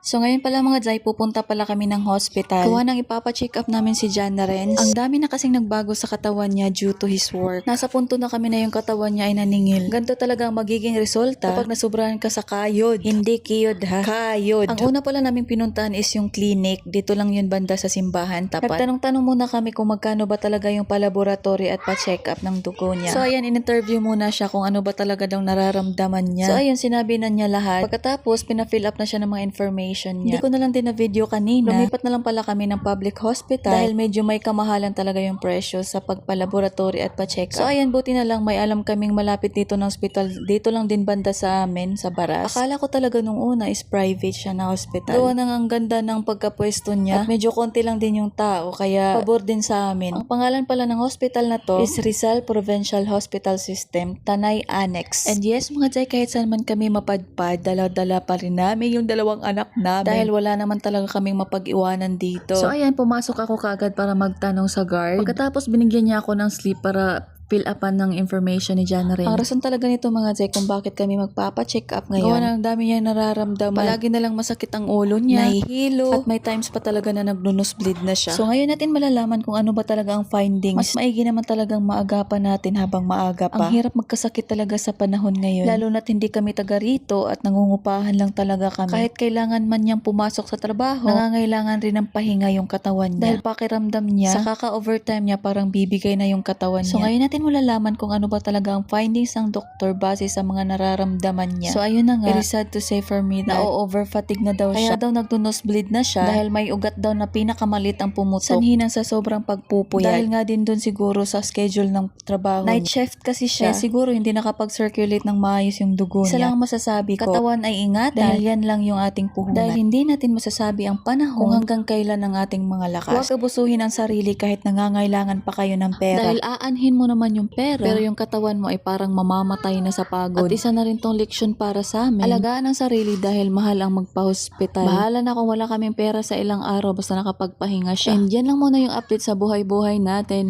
So ngayon pala mga Jai, pupunta pala kami ng hospital. Kuha nang ipapacheck up namin si Jana Renz. Ang dami na kasing nagbago sa katawan niya due to his work. Nasa punto na kami na yung katawan niya ay naningil. Ganito talaga ang magiging resulta kapag nasubrahan ka sa kayod. Hindi kiyod ha, kayod. Ang una pala namin pinuntahan is yung clinic. Dito lang yun banda sa simbahan tapat. Nagtanong-tanong muna kami kung magkano ba talaga yung palaboratory at pa-check up ng dugo niya. So ayan, in-interview muna siya kung ano ba talaga daw nararamdaman niya. So ayun, sinabi na niya lahat. Pagkatapos, pina-fill up na siya ng mga information niya. Hindi ko na lang din na video kanina. Lumipat na lang pala kami ng public hospital dahil medyo may kamahalan talaga yung presyo sa pagpalaboratory at pa-check. So ayan, buti na lang may alam kaming malapit dito ng hospital. Dito lang din banda sa amin, sa Baras. Akala ko talaga nung una is private siya na hospital. Gawa nang ang ganda ng pagkapwesto niya at medyo konti lang din yung tao kaya pabor din sa amin. Ang pangalan pala ng hospital na to is Rizal Provincial Hospital System, Tanay Annex. And yes mga Jai, kahit saan man kami mapadpad, dala-dala pa rin namin yung dalawang anak namin. Dahil wala naman talaga kaming mapag-iwanan dito. So ayan, pumasok ako kaagad para magtanong sa guard. Pagkatapos binigyan niya ako ng slip para fill upan ng information ni Jana rin. Ang rason talaga nito mga Jay kung bakit kami magpapa-check up ngayon. Gawa ng dami niya nararamdaman. Palagi na lang masakit ang ulo niya. Nahihilo. At may times pa talaga na nagnunus-bleed na siya. So ngayon natin malalaman kung ano ba talaga ang findings. Mas maigi naman talagang maagapan natin habang maaga pa. Ang hirap magkasakit talaga sa panahon ngayon. Lalo na't hindi kami taga rito at nangungupahan lang talaga kami. Kahit kailangan man niyang pumasok sa trabaho, nangangailangan rin ng pahinga yung katawan niya. Dahil pakiramdam niya, sa kaka-overtime niya parang bibigay na yung katawan niya. So ngayon natin malalaman kung ano ba talaga ang findings ng doktor base sa mga nararamdaman niya. So ayun na nga, very sad to say for me na over fatigue na daw siya. Kaya daw nagdunos bleed na siya dahil may ugat daw na pinakamalit ang pumutok. Sanhinan sa sobrang pagpupuyat. Dahil nga din dun siguro sa schedule ng trabaho Night shift kasi siya. Kaya siguro hindi nakapag-circulate ng maayos yung dugo Isa lang ang masasabi ko, katawan ay ingatan dahil yan lang yung ating puhunan. Dahil hindi natin masasabi ang panahon kung hanggang kailan ang ating mga lakas. Huwag abusuhin ang sarili kahit nangangailangan pa kayo ng pera. Dahil aanhin mo naman yung pera, pero yung katawan mo ay parang mamamatay na sa pagod. At isa na rin tong leksyon para sa amin. Alagaan ang sarili dahil mahal ang magpa-hospital. Bahala na kung wala kaming pera sa ilang araw basta nakapagpahinga siya. And yan lang muna yung update sa buhay-buhay natin.